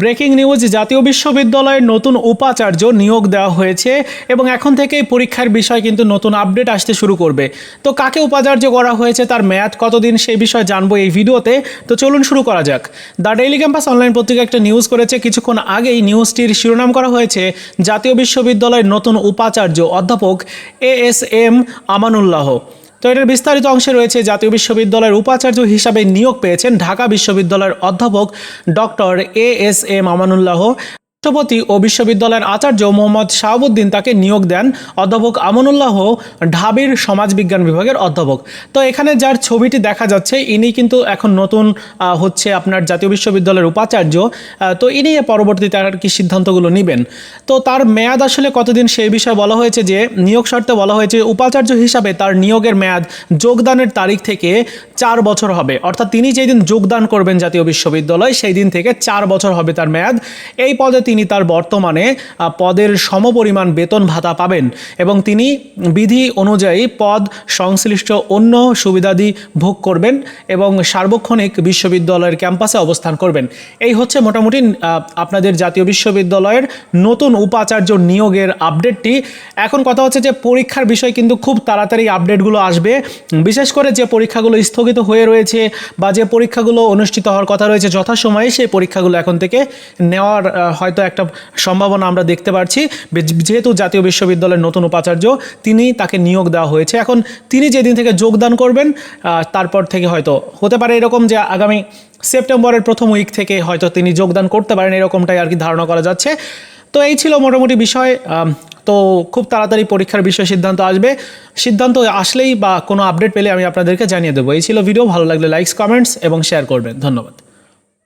Breaking news, জাতীয় বিশ্ববিদ্যালয়ের নতুন উপাচার্য নিয়োগ দেওয়া হয়েছে এবং এখন থেকেই পরীক্ষার বিষয় কিন্তু নতুন আপডেট আসতে শুরু করবে। তো কাকে উপাচার্য করা হয়েছে, তার মেয়াদ কতদিন, সেই বিষয়ে জানব এই ভিডিওতে। তো চলুন শুরু করা যাক। দ্য ডেইলি ক্যাম্পাস অনলাইন পত্রিকা একটা নিউজ করেছে, কিছুক্ষণ আগেই নিউজটির শিরোনাম করা হয়েছে, জাতীয় বিশ্ববিদ্যালয়ের নতুন উপাচার্য অধ্যাপক এ এস এম আমানুল্লাহ। তো এটার বিস্তারিত অংশে রয়েছে জাতীয় বিশ্ববিদ্যালয়ের উপাচার্য হিসাবে নিয়োগ পেয়েছেন ঢাকা বিশ্ববিদ্যালয়ের অধ্যাপক doctor A S M Amanullah রাষ্ট্রপতি ও বিশ্ববিদ্যালয়ের আচার্য মোহাম্মদ শাহাবুদ্দিন তাকে নিয়োগ দেন অধ্যাপক আমনুল্লাহ ঢাবির সমাজবিজ্ঞান বিভাগের অধ্যাপক। তো এখানে যার ছবিটি দেখা যাচ্ছে, ইনি কিন্তু এখন নতুন হচ্ছে আপনার জাতীয় বিশ্ববিদ্যালয়ের উপাচার্য। তো ইনি পরবর্তীতে আর কি সিদ্ধান্তগুলো নেবেন। তো তার মেয়াদ আসলে কতদিন সেই বিষয়ে বলা হয়েছে যে, নিয়োগ শর্তে বলা হয়েছে উপাচার্য হিসাবে তার নিয়োগের মেয়াদ যোগদানের তারিখ থেকে চার বছর হবে। অর্থাৎ তিনি যেই দিন যোগদান করবেন জাতীয় বিশ্ববিদ্যালয় সেই দিন থেকে চার বছর হবে তার মেয়াদ। এই পদে তিনি তার বর্তমানে পদের সমপরিমাণ বেতন ভাতা পাবেন এবং তিনি বিধি অনুযায়ী পদ সংশ্লিষ্ট অন্য সুবিধাদি ভোগ করবেন এবং সার্বক্ষণিক বিশ্ববিদ্যালয়ের ক্যাম্পাসে অবস্থান করবেন। এই হচ্ছে মোটামুটি আপনাদের জাতীয় বিশ্ববিদ্যালয়ের নতুন উপাচার্য নিয়োগের আপডেটটি। এখন কথা হচ্ছে যে, পরীক্ষার বিষয় কিন্তু খুব তাড়াতাড়ি আপডেটগুলো আসবে। বিশেষ করে যে পরীক্ষাগুলো স্থগিত হয়ে রয়েছে বা যে পরীক্ষাগুলো অনুষ্ঠিত হওয়ার কথা রয়েছে যথাসময়ে সেই পরীক্ষাগুলো এখন থেকে নেওয়ার হয়তো একটা সম্ভাবনা আমরা দেখতে পাচ্ছি বে- যেহেতু জাতীয় বিশ্ববিদ্যালয়ের নতুন উপাচার্য, তিনি তাকে নিয়োগ দেওয়া হয়েছে। এখন তিনি যেদিন থেকে যোগদান করবেন তারপর থেকে হয়তো হতে পারে এরকম যে আগামী সেপ্টেম্বরের প্রথম উইক থেকে হয়তো তিনি যোগদান করতে পারেন এরকমটাই আর কি ধারণা করা যাচ্ছে। তো এই ছিল মোটামুটি বিষয়। তো খুব তাড়াতাড়ি পরীক্ষার বিষয়ে সিদ্ধান্ত আসবে। সিদ্ধান্ত আসলেই বা কোনো আপডেট পেলে আমি আপনাদেরকে জানিয়ে দেবো। এই ছিল ভিডিও। ভালো লাগলে লাইকস কমেন্টস এবং শেয়ার করবেন। ধন্যবাদ।